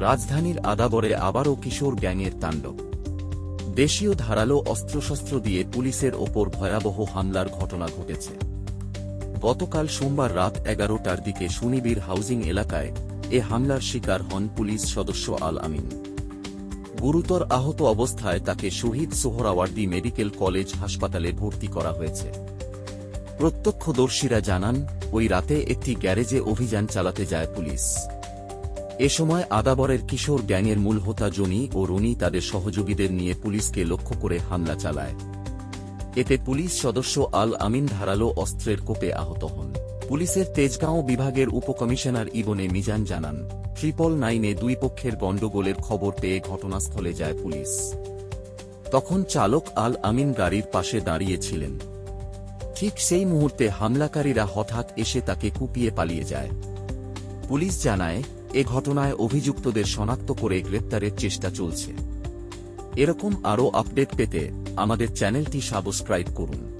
রাজধানীর আদাবরে আবারও কিশোর গ্যাংয়ের তাণ্ডব। দেশীয় ধারালো অস্ত্রশস্ত্র দিয়ে পুলিশের ওপর ভয়াবহ হামলার ঘটনা ঘটেছে। গতকাল সোমবার রাত এগারোটার দিকে সুনিবির হাউজিং এলাকায় এ হামলার শিকার হন পুলিশ সদস্য আল আমিন। গুরুতর আহত অবস্থায় তাকে শহীদ সোহরাওয়ার্দী মেডিকেল কলেজ হাসপাতালে ভর্তি করা হয়েছে। প্রত্যক্ষদর্শীরা জানান, ওই রাতে একটি গ্যারেজে অভিযান চালাতে যায় পুলিশ। এ সময় আদাবরের কিশোর গ্যাংয়ের মূল হোতা জনি ও রনি তাদের সহযোগীদের নিয়ে পুলিশকে লক্ষ্য করে হামলা চালায়। এতে পুলিশ সদস্য আল আমিন ধারালো অস্ত্রের কোপে আহত হন। পুলিশের তেজগাঁও বিভাগের উপকমিশনার ইবনে মিজান জানান, ট্রিপল নাইনে দুই পক্ষের গণ্ডগোলের খবর পেয়ে ঘটনাস্থলে যায় পুলিশ। তখন চালক আল আমিন গাড়ির পাশে দাঁড়িয়েছিলেন। ঠিক সেই মুহূর্তে হামলাকারীরা হঠাৎ এসে তাকে কুপিয়ে পালিয়ে যায়। পুলিশ জানায় এ ঘটনায় অভিযুক্তদের শনাক্ত করে গ্রেপ্তারের চেষ্টা চলছে। এরকম আরও আপডেট পেতে আমাদের চ্যানেলটি সাবস্ক্রাইব করুন।